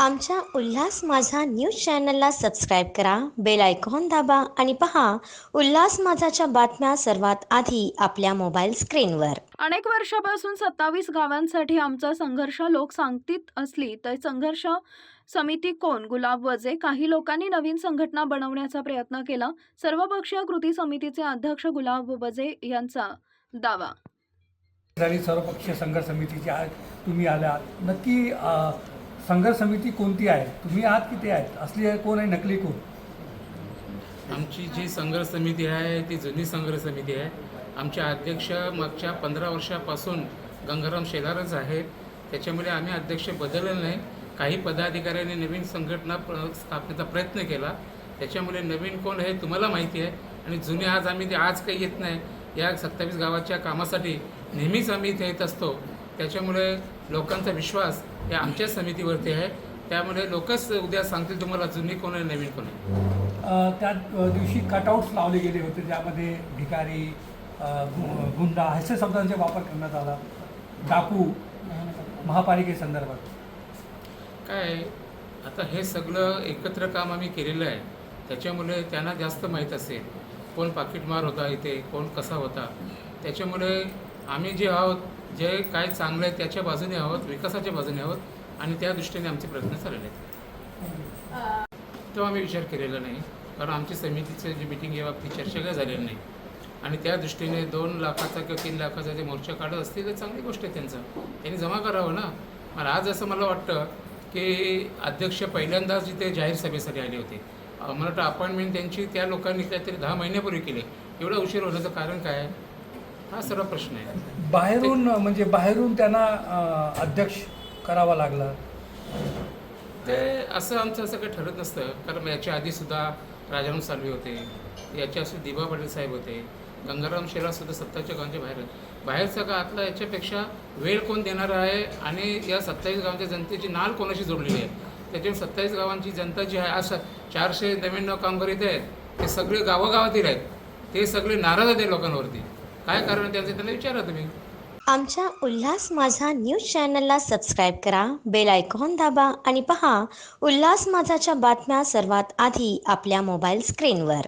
आमच्या उल्हास माझा न्यूज चॅनलला सबस्क्राईब करा बेल आयकॉन दाबा आणि पहा उल्हास माझाच्या बातम्या सर्वात आधी आपल्या मोबाईल स्क्रीनवर. अनेक वर्षापासून सत्तावीस गावांसाठी आमचा संघर्ष लोक सांगतीत असली तर संघर्ष समिती कोण गुलाब वजे काही लोकांनी नवीन संघटना बनवण्याचा प्रयत्न केला. सर्वपक्षीय कृती समितीचे अध्यक्ष गुलाब वजे यांचा दावा. झाली सर्वपक्षीय संघर्ष समितीची आज तुम्ही आलात. नक्की संघर्ष समिती कोणती आहे? तुम्ही आहात किती आहेत? असली आहे कोण आहे? नकली कोण? आमची जी संघर्ष समिती आहे ती जुनी संघर्ष समिती आहे. आमचे अध्यक्ष मागच्या पंधरा वर्षापासून गंगाराम शेलारच आहेत. त्याच्यामुळे आम्ही अध्यक्ष बदललं नाही. काही पदाधिकाऱ्यांनी नवीन संघटना प्र- स्थापनेचा प्रयत्न केला. त्याच्यामुळे नवीन कोण हे तुम्हाला माहिती आहे. आणि जुने आज आम्ही ते आज काही येत नाही. या सत्तावीस गावाच्या कामासाठी नेहमीच आम्ही इथे येत असतो. त्याच्यामुळे लोकांचा विश्वास या आमच्या समितीवरती आहे. त्यामुळे लोकच उद्या सांगतील तुम्हाला जुनी कोण आहे नवीन कोण आहे. त्या दिवशी कटआउट्स लावले गेले होते ज्यामध्ये भिकारी गुंडा असे शब्दांचा वापर करण्यात आला. डाकू महापालिकेसंदर्भात काय आता हे सगळं एकत्र काम आम्ही केलेलं आहे. त्याच्यामुळे त्यांना जास्त माहीत असेल कोण पाकिटमार होता इथे कोण कसा होता. त्याच्यामुळे आम्ही जे आहोत जे काय चांगलं आहे त्याच्या बाजूने आहोत विकासाच्या बाजूने आहोत आणि त्या दृष्टीने आमचे प्रयत्न चाललेले आहेत. तेव्हा आम्ही विचार केलेला नाही कारण आमची समितीचं जी मिटिंग या बाबतीत चर्चा काय झालेली नाही. आणि त्या दृष्टीने दोन लाखाचा किंवा तीन लाखाचा जे मोर्चा काढत असतील तर चांगली गोष्ट आहे त्यांचं. त्यांनी जमा करावं ना. आणि आज असं मला वाटतं की अध्यक्ष पहिल्यांदाच जिथे जाहीर सभेसाठी आले होते. मला वाटतं अपॉइंटमेंट त्यांची त्या लोकांनी काहीतरी दहा महिन्यापूर्वी केले. एवढा उशीर होण्याचं कारण काय? आहे? हा सर्व प्रश्न आहे. बाहेरून म्हणजे बाहेरून त्यांना अ, अध्यक्ष करावा लागला. ते असं आमचं असं काही ठरत नसतं. कारण याच्या आधीसुद्धा राजाराम सालवे होते. याच्या असे दिबा पाटील साहेब होते. गंगाराम शेरा सुद्धा सत्ताच्या गावांच्या बाहेर आहेत. बाहेरचा का आतला याच्यापेक्षा वेळ कोण देणार आहे आणि या सत्तावीस गावांच्या जनतेची नाल कोणाशी जोडलेली आहे? त्याच्यामुळे सत्तावीस गावांची जनता जी आहे आज चारशे नव्याण्णव कामगार इथे आहेत. ते सगळे गावागावातील आहेत. ते सगळे नाराज आहेत या लोकांवरती. काय कारण त्यांचं? त्यांना विचारा तुम्ही. आमच्या उल्हास माझा न्यूज चॅनलला सबस्क्राईब करा बेल आयकॉन दाबा आणि पहा उल्हास माझाच्या बातम्या सर्वात आधी आपल्या मोबाईल स्क्रीनवर.